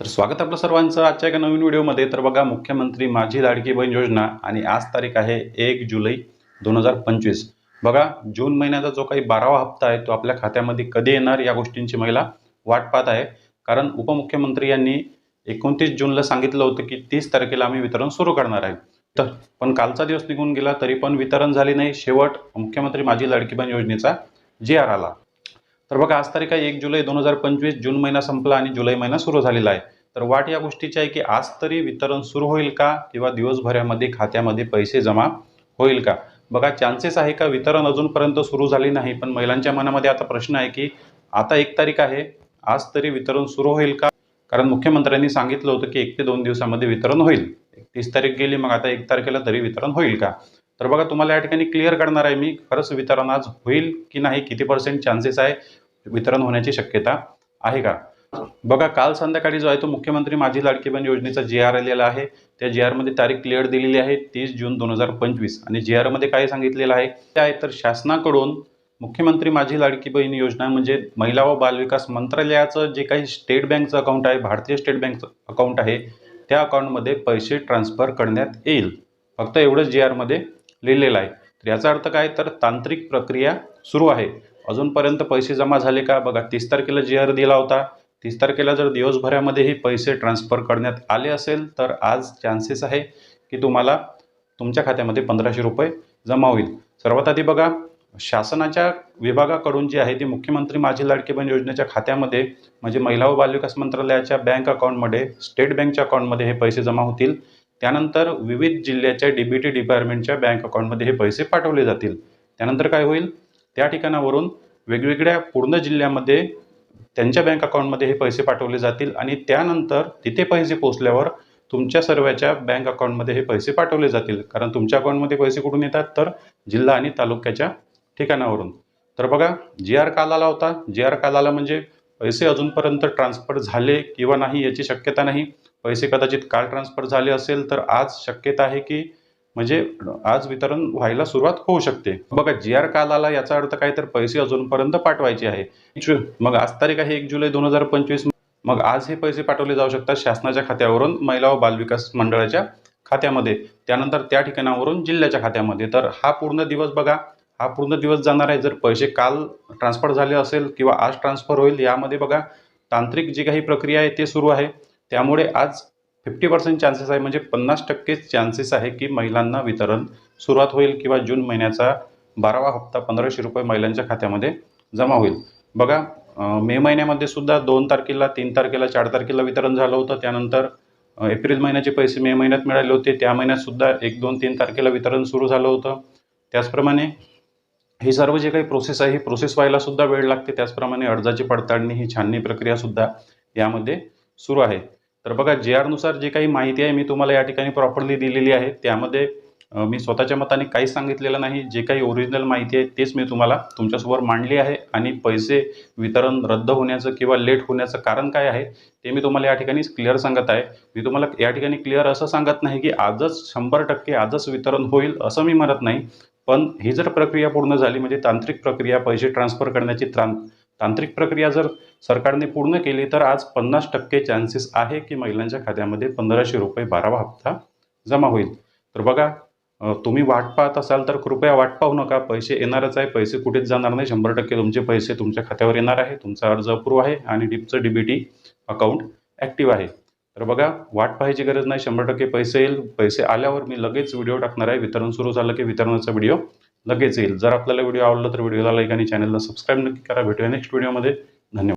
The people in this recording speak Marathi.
तर स्वागत आपलं सर्वांचं आजच्या एका नवीन व्हिडिओमध्ये. तर बघा मुख्यमंत्री माझी लाडकी बहीण योजना आणि आज तारीख आहे एक जुलै दोन हजार पंचवीस. बघा जून महिन्याचा जो काही बारावा हप्ता आहे तो आपल्या खात्यामध्ये कधी येणार या गोष्टींची महिला वाट पाहत आहे. कारण उपमुख्यमंत्री यांनी एकोणतीस जूनला सांगितलं होतं की तीस तारखेला आम्ही वितरण सुरू करणार आहे. तर पण कालचा दिवस निघून गेला तरी पण वितरण झाले नाही. शेवट मुख्यमंत्री माझी लाडकी बहीण योजनेचा जी आर आला. तर बघा आज तारीख आहे एक जुलै दोन हजार पंचवीस जून महिना संपला आणि जुलै महिना सुरू झालेला आहे. तर वाट या गोष्टीची आहे की आज तरी वितरण सुरू होईल का किंवा दिवसभरामध्ये खात्यामध्ये पैसे जमा होईल का? बघा चान्सेस आहे का वितरण अजूनपर्यंत सुरू झाले नाही पण महिलांच्या मनामध्ये आता प्रश्न आहे की आता एक तारीख आहे आज तरी वितरण सुरू होईल का? कारण मुख्यमंत्र्यांनी सांगितलं होतं की एक ते दोन दिवसामध्ये वितरण होईल. तीस तारीख गेली मग आता एक तारखेला तरी वितरण होईल का? तर बघा तुम्हाला या ठिकाणी क्लिअर करणार आहे मी खरंच वितरण आज होईल की नाही किती पर्सेंट चान्सेस आहे? वितरण होण्याची शक्यता आहे का? बघा काल संध्याकाळी जो आहे तो मुख्यमंत्री माझी लाडकी बहीण योजनेचा जी आर आलेला आहे. त्या जी आरमध्ये तारीख क्लिअर दिलेली आहे तीस जून दोन हजार पंचवीस. आणि जी आरमध्ये काय सांगितलेलं आहे? ते आहे तर शासनाकडून मुख्यमंत्री माझी लाडकी बहीण योजना म्हणजे महिला व बालविकास मंत्रालयाचं जे काही स्टेट बँकचं अकाउंट आहे भारतीय स्टेट बँकचं अकाउंट आहे त्या अकाउंटमध्ये पैसे ट्रान्सफर करण्यात येईल. फक्त एवढंच जी आरमध्ये लिहिलेलं आहे. तर याचा अर्थ काय? तर तांत्रिक प्रक्रिया सुरू आहे. अजूनपर्यंत पैसे जमा झाले का? बघा तीस तारखेला जी आर दिला होता तीस तारखेला जर दिवसभरामध्येही पैसे ट्रान्सफर करण्यात आले असेल तर आज चान्सेस आहे की तुम्हाला तुमच्या खात्यामध्ये पंधराशे रुपये जमा होईल. सर्वात आधी बघा शासनाच्या विभागाकडून जी आहे ती मुख्यमंत्री माझी लाडकी बहीण योजनेच्या खात्यामध्ये म्हणजे महिला व बालविकास मंत्रालयाच्या बँक अकाउंटमध्ये स्टेट बँकच्या अकाउंटमध्ये हे पैसे जमा होतील. त्यानंतर विविध जिल्ह्याच्या डी बी टी डिपार्टमेंटच्या बँक अकाउंटमध्ये हे पैसे पाठवले जातील. त्यानंतर काय होईल? त्या ठिकाणावरून वेगवेगळ्या पूर्ण जिल्ह्यामध्ये त्यांच्या बँक अकाउंटमध्ये हे पैसे पाठवले जातील आणि त्यानंतर तिथे पैसे पोचल्यावर तुमच्या सर्वांच्या बँक अकाउंटमध्ये हे पैसे पाठवले जातील. कारण तुमच्या अकाउंटमध्ये पैसे कुठून येतात? तर जिल्हा आणि तालुक्याच्या ठिकाणावरून. तर बघा जी आर काल आला होता. जी आर काल आला म्हणजे पैसे अजूनपर्यंत ट्रान्सफर झाले किंवा नाही याची शक्यता नाही. पैसे कदाचित काल ट्रान्सफर झाले असेल तर आज शक्यता आहे की म्हणजे आज वितरण व्हायला सुरुवात होऊ शकते. बघा जी आर काल आला याचा अर्थ काय तर पैसे अजूनपर्यंत पाठवायचे आहे. मग आज तारीख आहे एक जुलै दोन हजार पंचवीस. मग आज हे पैसे पाठवले जाऊ शकतात शासनाच्या खात्यावरून महिला व बालविकास मंडळाच्या खात्यामध्ये. त्यानंतर त्या ठिकाणावरून जिल्ह्याच्या खात्यामध्ये. तर हा पूर्ण दिवस बघा हा पूर्ण दिवस जाणार आहे. जर पैसे काल ट्रान्सफर झाले असेल किंवा आज ट्रान्सफर होईल यामध्ये बघा तांत्रिक जी काही प्रक्रिया आहे ते सुरू आहे. त्यामुळे आज फिफ्टी पर्सेंट चान्सेस आहे म्हणजे पन्नास टक्केच चान्सेस आहे की महिलांना वितरण सुरुवात होईल किंवा जून महिन्याचा बारावा हप्ता पंधराशे रुपये महिलांच्या खात्यामध्ये जमा होईल. बघा मे महिन्यामध्ये सुद्धा दोन तारखेला तीन तारखेला चार तारखेला वितरण झालं होतं. त्यानंतर एप्रिल महिन्याचे पैसे मे महिन्यात मिळाले होते. त्या महिन्यात सुद्धा एक दोन तीन तारखेला वितरण सुरू झालं होतं. त्याचप्रमाणे ही सर्व जे काही प्रोसेस आहे ही प्रोसेस व्हायला सुद्धा वेळ लागते. त्याचप्रमाणे अर्जाची पडताळणी ही छाननी प्रक्रियासुद्धा यामध्ये सुरू आहे. तर बघा जे आरनुसार जे काही माहिती आहे मी तुम्हाला या ठिकाणी प्रॉपरली दिलेली आहे. त्यामध्ये मी स्वतःच्या मताने काहीच सांगितलेलं नाही. जे काही ओरिजिनल माहिती आहे तेच मी तुम्हाला तुमच्यासमोर मांडली आहे. आणि पैसे वितरण रद्द होण्याचं किंवा लेट होण्याचं कारण काय आहे ते मी तुम्हाला या ठिकाणी क्लिअर सांगत आहे. मी तुम्हाला या ठिकाणी क्लिअर असं सांगत नाही की आजच शंभर टक्के आजच वितरण होईल असं मी म्हणत नाही. पण ही जर प्रक्रिया पूर्ण झाली म्हणजे तांत्रिक प्रक्रिया पैसे ट्रान्सफर करण्याची त्रां तांत्रिक प्रक्रिया जर सरकारने पूर्ण केली तर आज पन्नास टक्के चान्सेस आहे की महिलांच्या खात्यामध्ये पंधराशे रुपये बारावा हप्ता जमा होईल. तर बघा तुम्ही वाट पाहत असाल तर कृपया वाट पाहू नका. पैसे येणारच आहे. पैसे कुठेच जाणार नाही. शंभर टक्के तुमचे पैसे तुमच्या खात्यावर येणार आहे. तुमचा अर्ज अप्रूव्ह आहे आणि डीपचं D B T account active आहे. तर बघा वाट पाहायची गरज नाही. शंभर टक्के पैसे येईल. पैसे आल्यावर मी लगेच व्हिडिओ टाकणार आहे. वितरण सुरू झालं की वितरणाचा व्हिडिओ लगेच येईल. जर आपल्याला व्हिडिओ आवडला तर व्हिडिओला लाईक आणि चॅनलला सबस्क्राईब नक्की करा. भेटूया नेक्स्ट व्हिडिओमध्ये धन्यवाद.